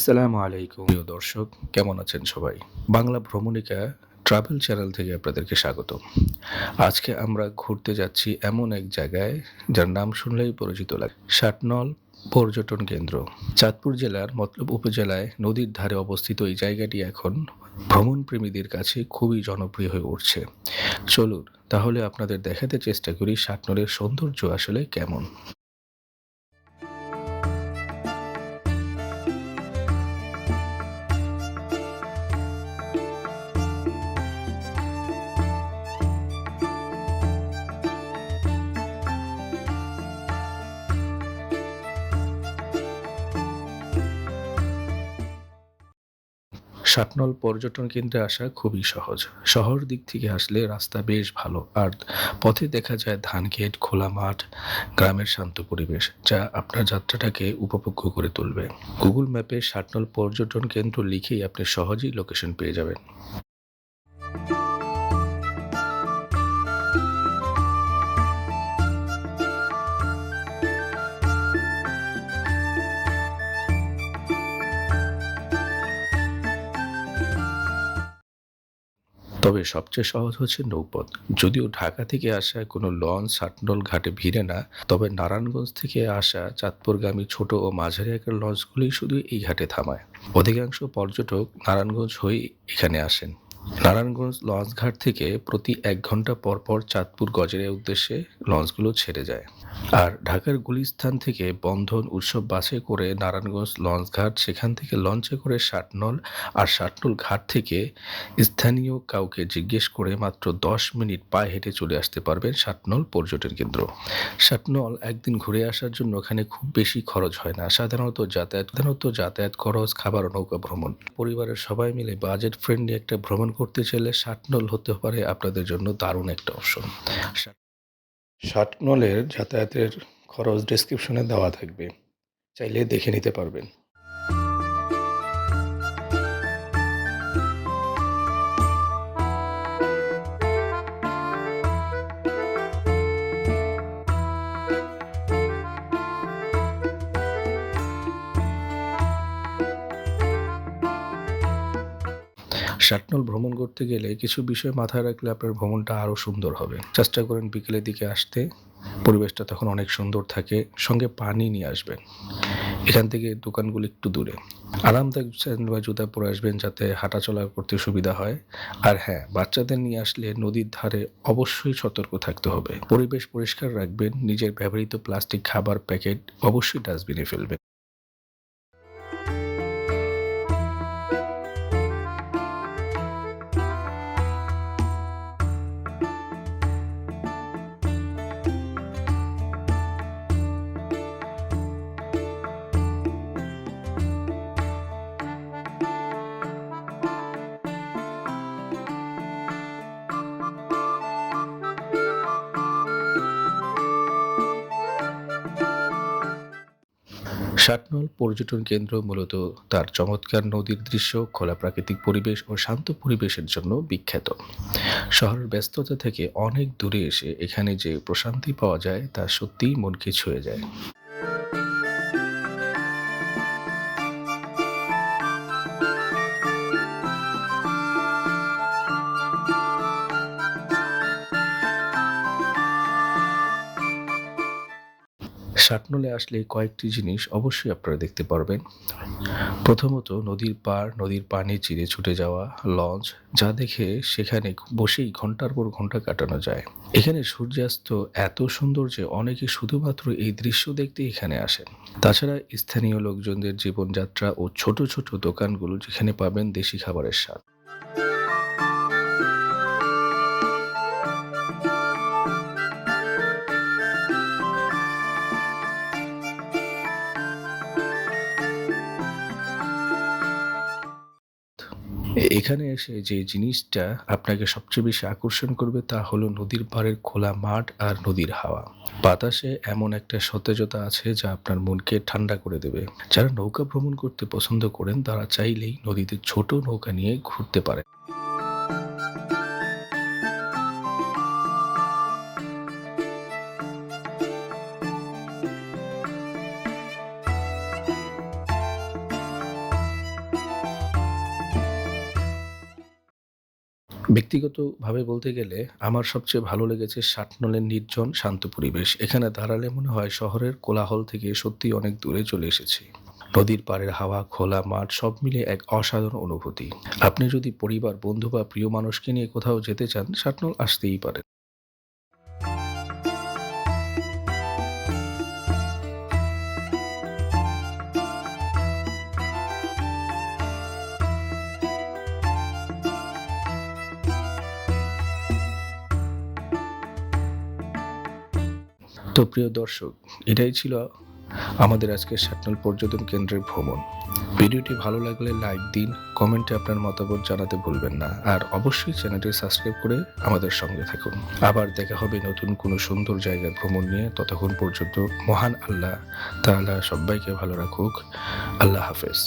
আসসালামু আলাইকুম। প্রিয় দর্শক, কেমন আছেন সবাই? বাংলা ভ্রমণিকা ট্রাভেল চ্যানেল থেকে আপনাদেরকে স্বাগত আজকে আমরা ঘুরতে যাচ্ছি এমন এক জায়গায় যার নাম শুনলেই পরিচিত লাগে। ষাটনল পর্যটন কেন্দ্র। চাঁদপুর জেলার মতলব উপজেলায় নদীর ধারে অবস্থিত এই জায়গাটি এখন ভ্রমণ প্রেমীদের কাছে খুবই জনপ্রিয় হয়ে উঠছে। চলুন, তাহলে আপনাদের দেখাতে চেষ্টা করি ষাটনলের সৌন্দর্য আসলে কেমন। সাতনল পর্যটন কেন্দ্রে আসা খুবই সহজ। শহর দিক থেকে আসলে রাস্তা বেশ ভালো, আর পথে দেখা যায় ধান খোলা মাঠ, গ্রামের শান্ত পরিবেশ, যা আপনার যাত্রাটাকে উপভোগ্য করে তুলবে। গুগল ম্যাপে সাতনল পর্যটন কেন্দ্র লিখেই আপনি সহজেই লোকেশন পেয়ে যাবেন। তবে সবচেয়ে সহজ হচ্ছে নৌপথ। যদিও ঢাকা থেকে আসা কোনো লঞ্চ সাটনল ঘাটে ভিড়ে না, তবে নারায়ণগঞ্জ থেকে আসা চাঁদপুরগামী ছোট ও মাঝারি আকার লঞ্চগুলি শুধু এই ঘাটে থামায়। অধিকাংশ পর্যটক নারায়ণগঞ্জ হয়ে এখানে আসেন। নারায়ণগঞ্জ লঞ্চ ঘাট থেকে প্রতি এক ঘণ্টা পর পর চাঁদপুর গজের উদ্দেশ্যে লঞ্চগুলো ছেড়ে যায়। আর ঢাকার গুলিস্থান থেকে বন্ধন উৎসব বাসে করে নারায়ণগঞ্জ লঞ্চ ঘাট সেখান থেকে লঞ্চে করে ষাটনল আর ষাটনল ঘাট থেকে স্থানীয় কাউকে জিজ্ঞেস করে মাত্র দশ মিনিট পায়ে হেঁটে চলে আসতে পারবেন ষাটনল পর্যটন কেন্দ্র। ষাটনল একদিন ঘুরে আসার জন্য ওখানে খুব বেশি খরচ হয় না। সাধারণত যাতায়াত সাধারণত যাতায়াত খরচ, খাবার নৌকা ভ্রমণ। পরিবারের সবাই মিলে বাজেট ফ্রেন্ডলি একটা ভ্রমণ করতে চাইলে শাটনল হতে পারে আপনাদের জন্য দারুণ একটা অপশন। শাটনলের যাতায়াতের খরচ ডেসক্রিপশনে দেওয়া থাকবে। চাইলে দেখে নিতে পারবেন। শাটনল ভ্রমণ করতে গেলে কিছু বিষয় মাথায় রাখলে আপনার ভ্রমণটা আরও সুন্দর হবে। চেষ্টা করেন বিকেলের দিকে আসতে। পরিবেশটা তখন অনেক সুন্দর থাকে। সঙ্গে পানি নিয়ে আসবেন। এখান থেকে দোকানগুলো একটু দূরে। আরামদায়ক স্যান্ডেল বা জুতা পরে আসবেন যাতে হাঁটাচলা করতে সুবিধা হয়। আর হ্যাঁ বাচ্চাদের নিয়ে আসলে নদীর ধারে অবশ্যই সতর্ক থাকতে হবে। পরিবেশ পরিষ্কার রাখবেন। নিজের ব্যবহৃত প্লাস্টিক খাবার প্যাকেট অবশ্যই ডাস্টবিনে ফেলবেন। ষাটনল পর্যটন কেন্দ্র মূলত তার চমৎকার নদীর দৃশ্য, খোলা প্রাকৃতিক পরিবেশ ও শান্ত পরিবেশের জন্য বিখ্যাত। শহরের ব্যস্ততা থেকে অনেক দূরে এসে এখানে যে প্রশান্তি পাওয়া যায় তা সত্যিই মনকে ছুঁয়ে যায়। শাটনলে আসলে কয়েকটি জিনিস অবশ্যই আপনারা দেখতে পারবেন। প্রথমত, নদীর পার নদীর পানি চিরে ছুটে যাওয়া, লঞ্চ, যা দেখে সেখানে বসেই ঘণ্টার পর ঘণ্টা কাটানো যায়। এখানে সূর্যাস্ত এত সুন্দর যে অনেকে শুধুমাত্র এই দৃশ্য দেখতে এখানে আসেন। তাছাড়া স্থানীয় লোকজনদের জীবনযাত্রা ও ছোট ছোট দোকানগুলো যেখানে পাবেন দেশি খাবারের স্বাদ। এখানে এসে যে জিনিসটা আপনাকে সবচেয়ে বেশি আকর্ষণ করবে তা হলো নদীর পাড়ের খোলা মাঠ আর নদীর হাওয়া। বাতাসে এমন একটা সতেজতা আছে যা আপনার মনকে ঠান্ডা করে দেবে। যারা নৌকা ভ্রমণ করতে পছন্দ করেন তারা চাইলেই নদীতে ছোট নৌকা নিয়ে ঘুরতে পারে ব্যক্তিগতভাবে বলতে গেলে আমার সবচেয়ে ভালো লেগেছে ষাটনলের নির্জন, শান্ত পরিবেশ। এখানে দাঁড়ালে মনে হয় শহরের কোলাহল থেকে সত্যি অনেক দূরে চলে এসেছি। নদীর পাড়ের হাওয়া, খোলা মাঠ, সব মিলে এক অসাধারণ অনুভূতি। আপনি যদি পরিবার, বন্ধু বা প্রিয় মানুষকে নিয়ে কোথাও যেতে চান ষাটনল আসতেই পারেন। তো প্রিয় দর্শক, এটাই ছিল আমাদের আজকের সাতনাল পর্যটন কেন্দ্রের ভ্রমণ। ভিডিওটি ভালো লাগলে লাইক দিন, কমেন্টে আপনার মতামত জানাতে ভুলবেন না। আর অবশ্যই চ্যানেলটি সাবস্ক্রাইব করে আমাদের সঙ্গে থাকুন। আবার দেখা হবে নতুন কোনো সুন্দর জায়গার ভ্রমণ নিয়ে। ততক্ষণ পর্যন্ত মহান আল্লাহ তাআলা সবাইকে ভালো রাখুক। আল্লাহ হাফেজ।